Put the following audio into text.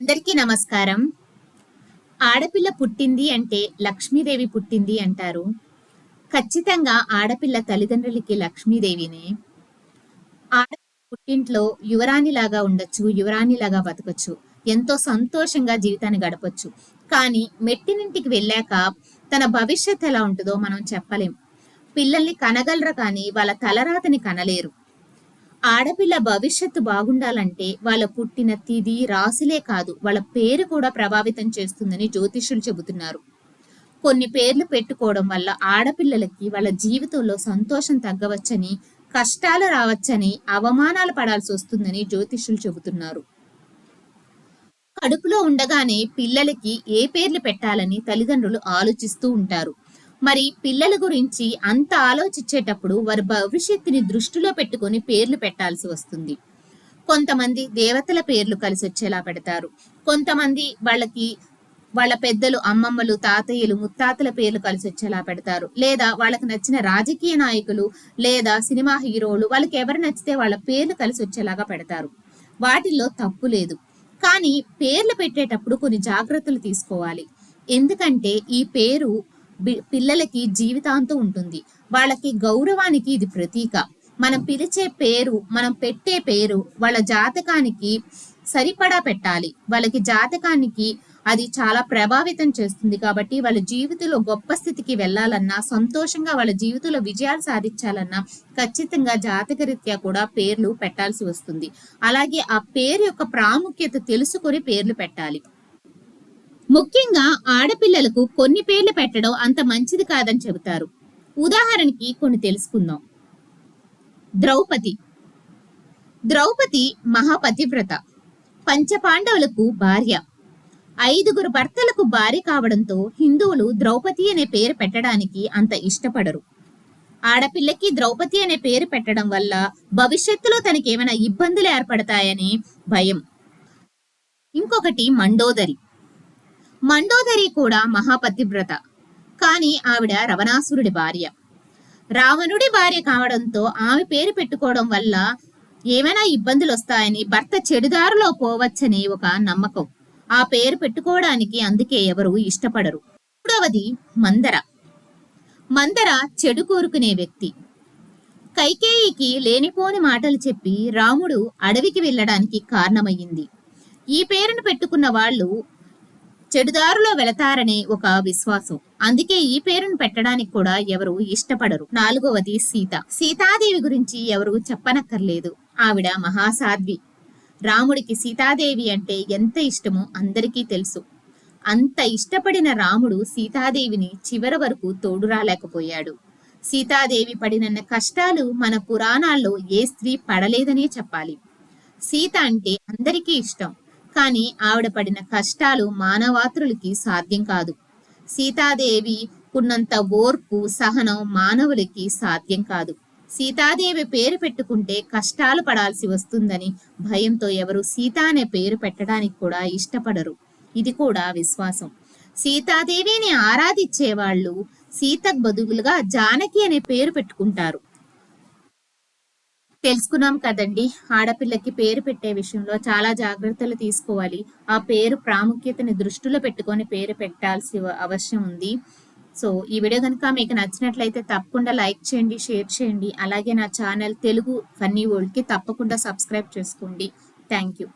అందరికీ నమస్కారం. ఆడపిల్ల పుట్టింది అంటే లక్ష్మీదేవి పుట్టింది అంటారు. ఖచ్చితంగా ఆడపిల్ల తల్లిదండ్రులకి లక్ష్మీదేవినే. ఆడపిల్ల పుట్టింట్లో యువరాణిలాగా ఉండొచ్చు యువరాణిలాగా బతకొచ్చు ఎంతో సంతోషంగా జీవితాన్ని గడపచ్చు. కానీ మెట్టినింటికి వెళ్ళాక తన భవిష్యత్ ఎలా ఉంటుందో మనం చెప్పలేం. పిల్లల్ని కనగలరు కానీ వాళ్ళ తలరాతని కనలేరు. ఆడపిల్ల భవిష్యత్తు బాగుండాలంటే వాళ్ళ పుట్టిన తిది రాసులే కాదు వాళ్ళ పేరు కూడా ప్రభావితం చేస్తుందని జ్యోతిషులు చెబుతున్నారు. కొన్ని పేర్లు పెట్టుకోవడం వల్ల ఆడపిల్లలకి వాళ్ళ జీవితంలో సంతోషం తగ్గవచ్చని కష్టాలు రావచ్చని అవమానాలు పడాల్సి వస్తుందని జ్యోతిష్యులు చెబుతున్నారు. కడుపులో ఉండగానే పిల్లలకి ఏ పేర్లు పెట్టాలని తల్లిదండ్రులు ఆలోచిస్తూ ఉంటారు. మరి పిల్లల గురించి అంత ఆలోచించేటప్పుడు వారి భవిష్యత్తుని దృష్టిలో పెట్టుకొని పేర్లు పెట్టాల్సి వస్తుంది. కొంతమంది దేవతల పేర్లు కలిసి వచ్చేలా పెడతారు. కొంతమంది వాళ్ళకి వాళ్ళ పెద్దలు అమ్మమ్మలు తాతయ్యలు ముత్తాతల పేర్లు కలిసి వచ్చేలా పెడతారు. లేదా వాళ్ళకి నచ్చిన రాజకీయ నాయకులు లేదా సినిమా హీరోలు వాళ్ళకి ఎవరు నచ్చితే వాళ్ళ పేర్లు కలిసి వచ్చేలాగా పెడతారు. వాటిల్లో తప్పు లేదు. కానీ పేర్లు పెట్టేటప్పుడు కొన్ని జాగ్రత్తలు తీసుకోవాలి. ఎందుకంటే ఈ పేరు పిల్లలకి జీవితాంతం ఉంటుంది. వాళ్ళకి గౌరవానికి ఇది ప్రతీక. మనం పిలిచే పేరు మనం పెట్టే పేరు వాళ్ళ జాతకానికి సరిపడా పెట్టాలి. వాళ్ళకి జాతకానికి అది చాలా ప్రభావితం చేస్తుంది కాబట్టి వాళ్ళ జీవితంలో గొప్ప స్థితికి వెళ్ళాలన్నా సంతోషంగా వాళ్ళ జీవితంలో విజయాలు సాధించాలన్నా ఖచ్చితంగా జాతకరీత్యా కూడా పేర్లు పెట్టాల్సి వస్తుంది. అలాగే ఆ పేరు యొక్క ప్రాముఖ్యత తెలుసుకొని పేర్లు పెట్టాలి. ముఖ్యంగా ఆడపిల్లలకు కొన్ని పేర్లు పెట్టడం అంత మంచిది కాదని చెబుతారు. ఉదాహరణకి కొన్ని తెలుసుకుందాం. ద్రౌపది. ద్రౌపది మహాపతివ్రత. పంచపాండవులకు భార్య. ఐదుగురు భర్తలకు భార్య కావడంతో హిందువులు ద్రౌపది అనే పేరు పెట్టడానికి అంత ఇష్టపడరు. ఆడపిల్లకి ద్రౌపది అనే పేరు పెట్టడం వల్ల భవిష్యత్తులో తనకి ఏమైనా ఇబ్బందులు ఏర్పడతాయని భయం. ఇంకొకటి మండోదరి. మండోదరి కూడా మహాపతివ్రత. కానీ ఆవిడ రవణాసురుడి భార్య. రావణుడి భార్య కావడంతో ఆమె పేరు పెట్టుకోవడం వల్ల ఏమైనా ఇబ్బందులు వస్తాయని భర్త చెడుదారులో పోవచ్చని ఒక నమ్మకం. ఆ పేరు పెట్టుకోవడానికి అందుకే ఎవరు ఇష్టపడరు. మూడవది మందర. మందర చెడు కోరుకునే వ్యక్తి. కైకేయికి లేనిపోని మాటలు చెప్పి రాముడు అడవికి వెళ్ళడానికి కారణమయ్యింది. ఈ పేరును పెట్టుకున్న వాళ్ళు చెడుదారులో వెళతారనే ఒక విశ్వాసం. అందుకే ఈ పేరును పెట్టడానికి కూడా ఎవరు ఇష్టపడరు. నాలుగవది సీత. సీతాదేవి గురించి ఎవరు చెప్పనక్కర్లేదు. ఆవిడ మహాసాధ్వి. రాముడికి సీతాదేవి అంటే ఎంత ఇష్టమో అందరికీ తెలుసు. అంత ఇష్టపడిన రాముడు సీతాదేవిని చివరి వరకు తోడురాలేకపోయాడు. సీతాదేవి పడినన్న కష్టాలు మన పురాణాల్లో ఏ స్త్రీ పడలేదనే చెప్పాలి. సీత అంటే అందరికీ ఇష్టం. కానీ ఆవిడ పడిన కష్టాలు మానవాత్రులకి సాధ్యం కాదు. సీతాదేవి ఉన్నంత ఓర్పు సహనం మానవులకి సాధ్యం కాదు. సీతాదేవి పేరు పెట్టుకుంటే కష్టాలు పడాల్సి వస్తుందని భయంతో ఎవరు సీత అనే పేరు పెట్టడానికి కూడా ఇష్టపడరు. ఇది కూడా విశ్వాసం. సీతాదేవిని ఆరాధించే వాళ్ళు సీతకు బదులుగా జానకి అనే పేరు పెట్టుకుంటారు. తెలుసుకున్నాం కదండి. ఆడపిల్లకి పేరు పెట్టే విషయంలో చాలా జాగ్రత్తలు తీసుకోవాలి. ఆ పేరు ప్రాముఖ్యతని దృష్టిలో పెట్టుకొని పేరు పెట్టాల్సి అవసరం ఉంది. సో ఈ వీడియో కనుక మీకు నచ్చినట్లయితే తప్పకుండా లైక్ చేయండి షేర్ చేయండి. అలాగే నా ఛానల్ తెలుగు ఫన్నీ వరల్డ్కి తప్పకుండా సబ్స్క్రైబ్ చేసుకోండి. Thank you.